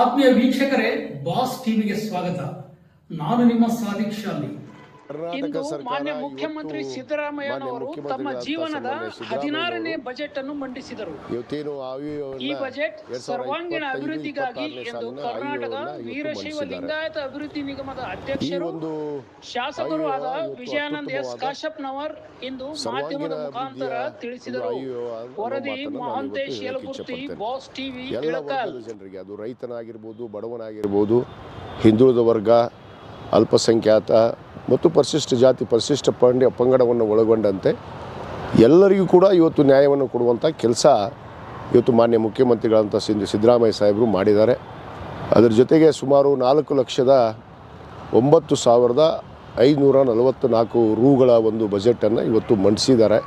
ಆತ್ಮೀಯ ವೀಕ್ಷಕರೇ ಬಾಸ್ ಟಿವಿಗೆ ಸ್ವಾಗತ. ನಾನು ನಿಮ್ಮ ಕರ್ನಾಟಕ ಇಂದು ಮಾನ್ಯ ಮುಖ್ಯಮಂತ್ರಿ ಸಿದ್ದರಾಮಯ್ಯನವರು ತಮ್ಮ ಜೀವನದ ಹದಿನಾರನೇ ಬಜೆಟ್ ಅನ್ನು ಮಂಡಿಸಿದರು. ಈ ಬಜೆಟ್ ಸರ್ವಾಂಗೀಣ ಅಭಿವೃದ್ಧಿಗಾಗಿ ಎಂದು ಕರ್ನಾಟಕ ವೀರಶೈವ ಲಿಂಗಾಯತ ಅಭಿವೃದ್ಧಿ ನಿಗಮದ ಅಧ್ಯಕ್ಷರು ಶಾಸಕರು ಆದ ವಿಜಯಾನಂದ್ ಎಸ್ ಕಾಶಪ್ನವರ್ ಇಂದು ಮಾಧ್ಯಮದ ಮುಖಾಂತರ ತಿಳಿಸಿದರು. ವರದಿ ಮಹಂತೇಶ್ ಇಚ್ಛೆಪಡ್ತೇನೆ. ಬಾಸ್ ಟಿವಿ ಜನರಿಗೆ ಅದು ರೈತನಾಗಿರ್ಬೋದು ಬಡವನಾಗಿರ್ಬೋದು ಹಿಂದುಳಿದ ವರ್ಗ ಅಲ್ಪಸಂಖ್ಯಾತ ಮತ್ತು ಪರಿಶಿಷ್ಟ ಜಾತಿ, ಪರಿಶಿಷ್ಟ ಪಂಡ ಪಂಗಡವನ್ನು ಒಳಗೊಂಡಂತೆ ಎಲ್ಲರಿಗೂ ಕೂಡ ಇವತ್ತು ನ್ಯಾಯವನ್ನು ಕೊಡುವಂಥ ಕೆಲಸ ಇವತ್ತು ಮಾನ್ಯ ಮುಖ್ಯಮಂತ್ರಿಗಳಂತ ಸಿಂಧು ಸಿದ್ದರಾಮಯ್ಯ ಸಾಹೇಬರು ಮಾಡಿದ್ದಾರೆ. ಅದರ ಜೊತೆಗೆ ಸುಮಾರು ನಾಲ್ಕು ಲಕ್ಷದ ಒಂಬತ್ತು ಸಾವಿರದ ಐನೂರ ನಲವತ್ತು ನಾಲ್ಕು ರೂಗಳ ಒಂದು ಬಜೆಟನ್ನು ಇವತ್ತು ಮಂಡಿಸಿದ್ದಾರೆ.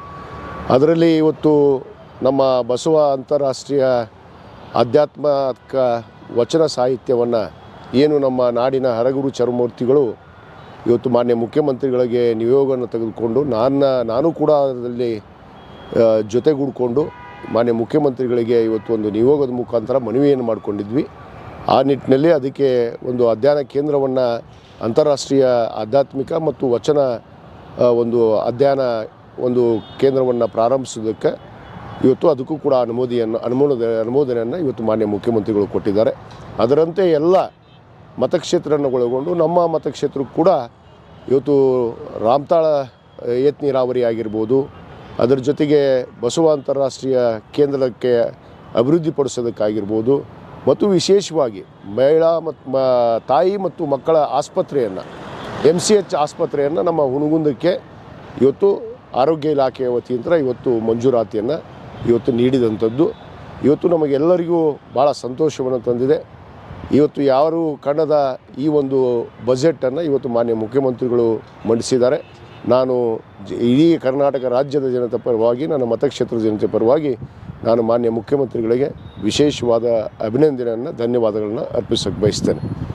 ಅದರಲ್ಲಿ ಇವತ್ತು ನಮ್ಮ ಬಸವ ಅಂತಾರಾಷ್ಟ್ರೀಯ ಆಧ್ಯಾತ್ಮಕ ವಚನ ಸಾಹಿತ್ಯವನ್ನು ಏನು ನಮ್ಮ ನಾಡಿನ ಹರಗುರು ಚರಮೂರ್ತಿಗಳು ಇವತ್ತು ಮಾನ್ಯ ಮುಖ್ಯಮಂತ್ರಿಗಳಿಗೆ ನಿಯೋಗವನ್ನು ತೆಗೆದುಕೊಂಡು ನಾನು ನಾನು ಕೂಡ ಅದರಲ್ಲಿ ಜೊತೆಗೂಡಿಕೊಂಡು ಮಾನ್ಯ ಮುಖ್ಯಮಂತ್ರಿಗಳಿಗೆ ಇವತ್ತು ಒಂದು ನಿಯೋಗದ ಮುಖಾಂತರ ಮನವಿಯನ್ನು ಮಾಡಿಕೊಂಡಿದ್ವಿ. ಆ ನಿಟ್ಟಿನಲ್ಲಿ ಅದಕ್ಕೆ ಒಂದು ಅಧ್ಯಯನ ಕೇಂದ್ರವನ್ನು ಅಂತಾರಾಷ್ಟ್ರೀಯ ಆಧ್ಯಾತ್ಮಿಕ ಮತ್ತು ವಚನ ಒಂದು ಅಧ್ಯಯನ ಒಂದು ಕೇಂದ್ರವನ್ನು ಪ್ರಾರಂಭಿಸೋದಕ್ಕೆ ಇವತ್ತು ಅದಕ್ಕೂ ಕೂಡ ಅನುಮೋದಿಯನ್ನು, ಅನುಮೋದ, ಅನುಮೋದನೆಯನ್ನು ಇವತ್ತು ಮಾನ್ಯ ಮುಖ್ಯಮಂತ್ರಿಗಳು ಕೊಟ್ಟಿದ್ದಾರೆ. ಅದರಂತೆ ಎಲ್ಲ ಮತಕ್ಷೇತ್ರವನ್ನು ಒಳಗೊಂಡು ನಮ್ಮ ಮತಕ್ಷೇತ್ರಕ್ಕೂ ಕೂಡ ಇವತ್ತು ರಾಮತಾಳ ಏತ್ ನೀರಾವರಿ ಆಗಿರ್ಬೋದು. ಅದರ ಜೊತೆಗೆ ಬಸವ ಅಂತಾರಾಷ್ಟ್ರೀಯ ಕೇಂದ್ರಕ್ಕೆ ಅಭಿವೃದ್ಧಿಪಡಿಸೋದಕ್ಕಾಗಿರ್ಬೋದು ಮತ್ತು ವಿಶೇಷವಾಗಿ ಮಹಿಳಾ ಮತ್ತು ತಾಯಿ ಮತ್ತು ಮಕ್ಕಳ ಆಸ್ಪತ್ರೆಯನ್ನು ಎಂ ಸಿ ಎಚ್ ಆಸ್ಪತ್ರೆಯನ್ನು ನಮ್ಮ ಹುಣಗುಂದಕ್ಕೆ ಇವತ್ತು ಆರೋಗ್ಯ ಇಲಾಖೆಯ ವತಿಯಿಂದ ಇವತ್ತು ಮಂಜೂರಾತಿಯನ್ನು ಇವತ್ತು ನೀಡಿದಂಥದ್ದು. ಇವತ್ತು ನಮಗೆಲ್ಲರಿಗೂ ಭಾಳ ಸಂತೋಷವನ್ನು ತಂದಿದೆ. ಇವತ್ತು ಯಾರು ಕಂಡದ ಈ ಒಂದು ಬಜೆಟನ್ನು ಇವತ್ತು ಮಾನ್ಯ ಮುಖ್ಯಮಂತ್ರಿಗಳು ಮಂಡಿಸಿದ್ದಾರೆ. ನಾನು ಇಡೀ ಕರ್ನಾಟಕ ರಾಜ್ಯದ ಜನತೆ ಪರವಾಗಿ, ನನ್ನ ಮತಕ್ಷೇತ್ರದ ಜನತೆ ಪರವಾಗಿ ನಾನು ಮಾನ್ಯ ಮುಖ್ಯಮಂತ್ರಿಗಳಿಗೆ ವಿಶೇಷವಾದ ಅಭಿನಂದನೆಯನ್ನು, ಧನ್ಯವಾದಗಳನ್ನು ಅರ್ಪಿಸಕ್ಕೆ ಬಯಸ್ತೇನೆ.